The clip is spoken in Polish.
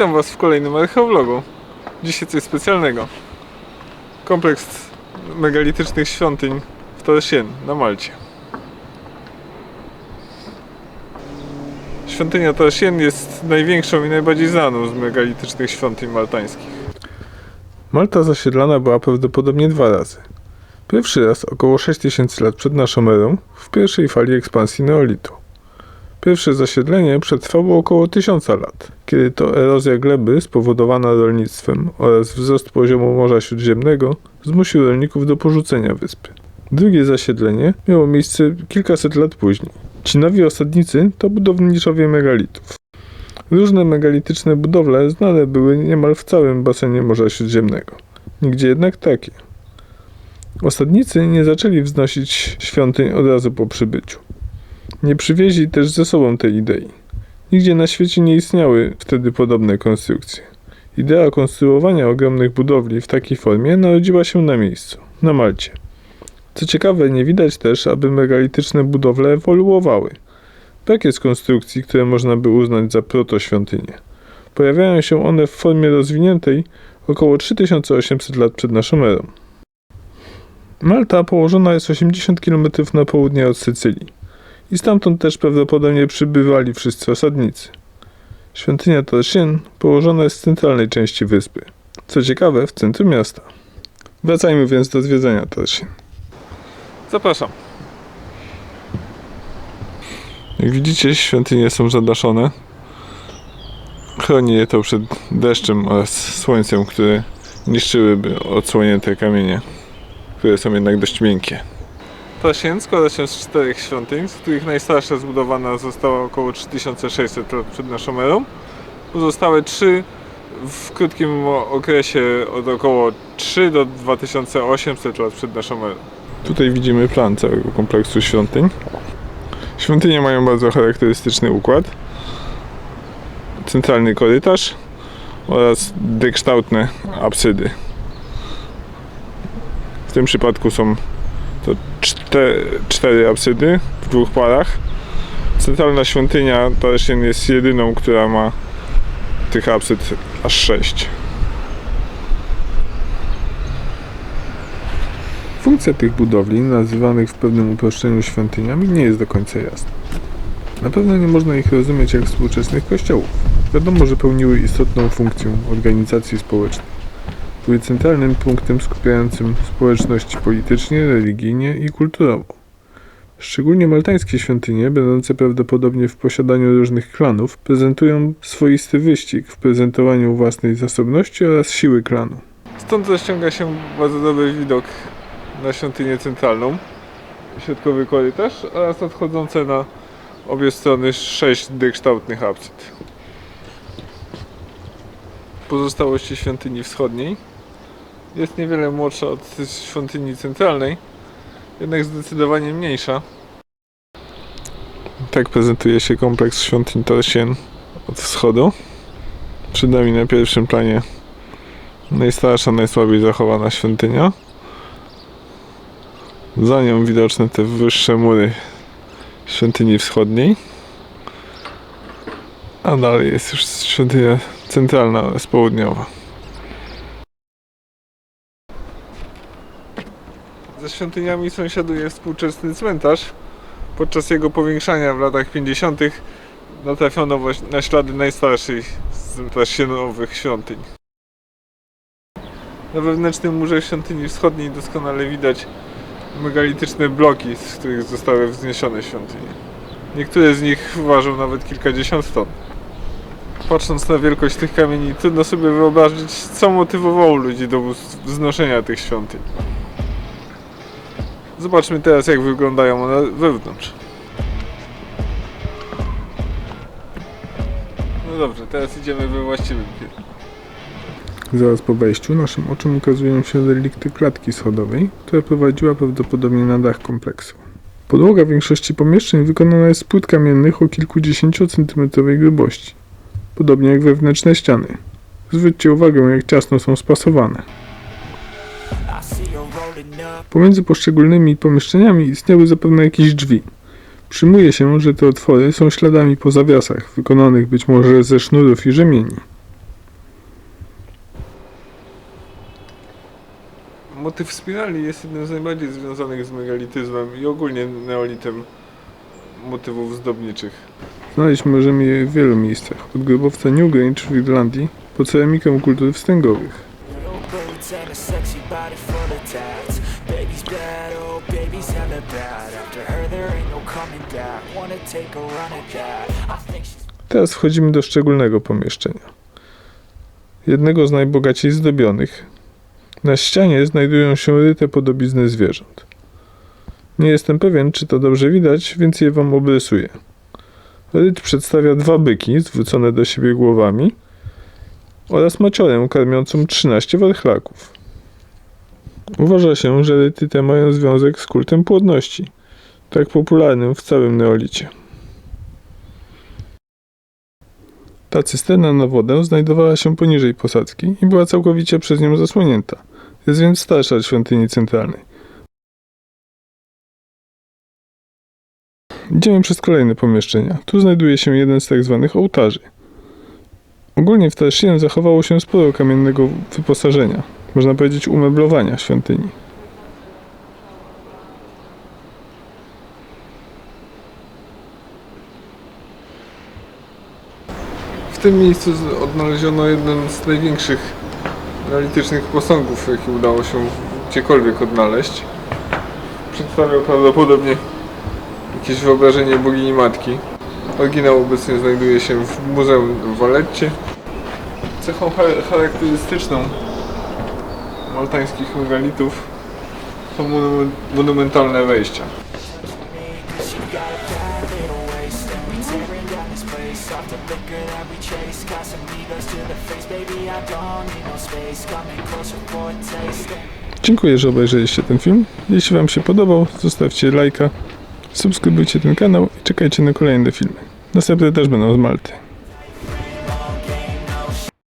Witam Was w kolejnym archeovlogu. Dzisiaj coś specjalnego. Kompleks megalitycznych świątyń w Torsien na Malcie. Świątynia Torsien jest największą i najbardziej znaną z megalitycznych świątyń maltańskich. Malta zasiedlana była prawdopodobnie dwa razy. Pierwszy raz około 6000 lat przed naszą erą, w pierwszej fali ekspansji neolitu. Pierwsze zasiedlenie przetrwało około 1000 lat, kiedy to erozja gleby spowodowana rolnictwem oraz wzrost poziomu Morza Śródziemnego zmusił rolników do porzucenia wyspy. Drugie zasiedlenie miało miejsce kilkaset lat później. Ci nowi osadnicy to budowniczowie megalitów. Różne megalityczne budowle znane były niemal w całym basenie Morza Śródziemnego. Nigdzie jednak takie. Osadnicy nie zaczęli wznosić świątyń od razu po przybyciu. Nie przywieźli też ze sobą tej idei. Nigdzie na świecie nie istniały wtedy podobne konstrukcje. Idea konstruowania ogromnych budowli w takiej formie narodziła się na miejscu, na Malcie. Co ciekawe, nie widać też, aby megalityczne budowle ewoluowały. Brak jest konstrukcji, które można by uznać za protoświątynie. Pojawiają się one w formie rozwiniętej około 3800 lat przed naszą erą. Malta położona jest 80 km na południe od Sycylii i stamtąd też prawdopodobnie przybywali wszyscy osadnicy. Świątynia Torsien położona jest w centralnej części wyspy. Co ciekawe, w centrum miasta. Wracajmy więc do zwiedzania Torsien. Zapraszam. Jak widzicie, świątynie są zadaszone. Chroni je to przed deszczem oraz słońcem, które niszczyłyby odsłonięte kamienie, które są jednak dość miękkie. Torsien składa się z czterech świątyń, z których najstarsza zbudowana została około 3600 lat przed naszą erą. Pozostałe trzy w krótkim okresie od około 3 do 2800 lat przed naszą erą. Tutaj widzimy plan całego kompleksu świątyń. Świątynie mają bardzo charakterystyczny układ. Centralny korytarz oraz dekształtne apsydy. W tym przypadku są to cztery, cztery apsydy w dwóch parach. Centralna świątynia Torsien jest jedyną, która ma tych apsyd aż sześć. Funkcja tych budowli, nazywanych w pewnym uproszczeniu świątyniami, nie jest do końca jasna. Na pewno nie można ich rozumieć jak współczesnych kościołów. Wiadomo, że pełniły istotną funkcję organizacji społecznej. Były centralnym punktem skupiającym społeczność politycznie, religijnie i kulturowo. Szczególnie maltańskie świątynie, będące prawdopodobnie w posiadaniu różnych klanów, prezentują swoisty wyścig w prezentowaniu własnej zasobności oraz siły klanu. Stąd rozciąga się bardzo dobry widok na świątynię centralną, środkowy korytarz oraz odchodzące na obie strony sześć dekształtnych apsyd. Pozostałości świątyni wschodniej jest niewiele młodsza od świątyni centralnej, jednak zdecydowanie mniejsza. Tak prezentuje się kompleks świątyń Torsien od wschodu. Przed nami na pierwszym planie najstarsza, najsłabiej zachowana świątynia. Za nią widoczne te wyższe mury świątyni wschodniej. A dalej jest już świątynia centralna oraz południowa. Ze świątyniami sąsiaduje współczesny cmentarz. Podczas jego powiększania w latach 50. natrafiono na ślady najstarszej z tasienowych świątyń. Na wewnętrznym murze świątyni wschodniej doskonale widać megalityczne bloki, z których zostały wzniesione świątynie. Niektóre z nich ważą nawet kilkadziesiąt ton. Patrząc na wielkość tych kamieni, trudno sobie wyobrazić, co motywowało ludzi do wznoszenia tych świątyń. Zobaczmy teraz, jak wyglądają one wewnątrz. No dobrze, teraz idziemy we właściwym kierunku. Zaraz po wejściu naszym oczom ukazują się relikty klatki schodowej, która prowadziła prawdopodobnie na dach kompleksu. Podłoga większości pomieszczeń wykonana jest z płyt kamiennych o kilkudziesięciocentymetrowej grubości, podobnie jak wewnętrzne ściany. Zwróćcie uwagę, jak ciasno są spasowane. Pomiędzy poszczególnymi pomieszczeniami istniały zapewne jakieś drzwi. Przyjmuje się, że te otwory są śladami po zawiasach, wykonanych być może ze sznurów i rzemieni. Motyw spirali jest jednym z najbardziej związanych z megalityzmem i ogólnie neolitem motywów zdobniczych. Znaleźć możemy je w wielu miejscach, od grobowca Newgrange w Irlandii po ceramikę kultur wstęgowych. Teraz wchodzimy do szczególnego pomieszczenia. Jednego z najbogaciej zdobionych. Na ścianie znajdują się ryte podobizny zwierząt. Nie jestem pewien, czy to dobrze widać, więc je wam obrysuję. Przedstawia dwa byki zwrócone do siebie głowami oraz maciorę karmiącą 13 warchlaków. Uważa się, że ryty te mają związek z kultem płodności, tak popularnym w całym neolicie. Ta cysterna na wodę znajdowała się poniżej posadzki i była całkowicie przez nią zasłonięta. Jest więc starsza od świątyni centralnej. Idziemy przez kolejne pomieszczenia. Tu znajduje się jeden z tak zwanych ołtarzy. Ogólnie w Tarsien zachowało się sporo kamiennego wyposażenia, można powiedzieć umeblowania świątyni. W tym miejscu odnaleziono jeden z największych neolitycznych posągów, jaki udało się gdziekolwiek odnaleźć. Przedstawiał prawdopodobnie jakieś wyobrażenie bogini matki. Oryginał obecnie znajduje się w Muzeum w Waletcie. Cechą cha- charakterystyczną maltańskich megalitów są monu- monumentalne wejścia. Dziękuję, że obejrzeliście ten film. Jeśli Wam się podobał, zostawcie lajka, subskrybujcie ten kanał i czekajcie na kolejne filmy. Następne też będą z Malty.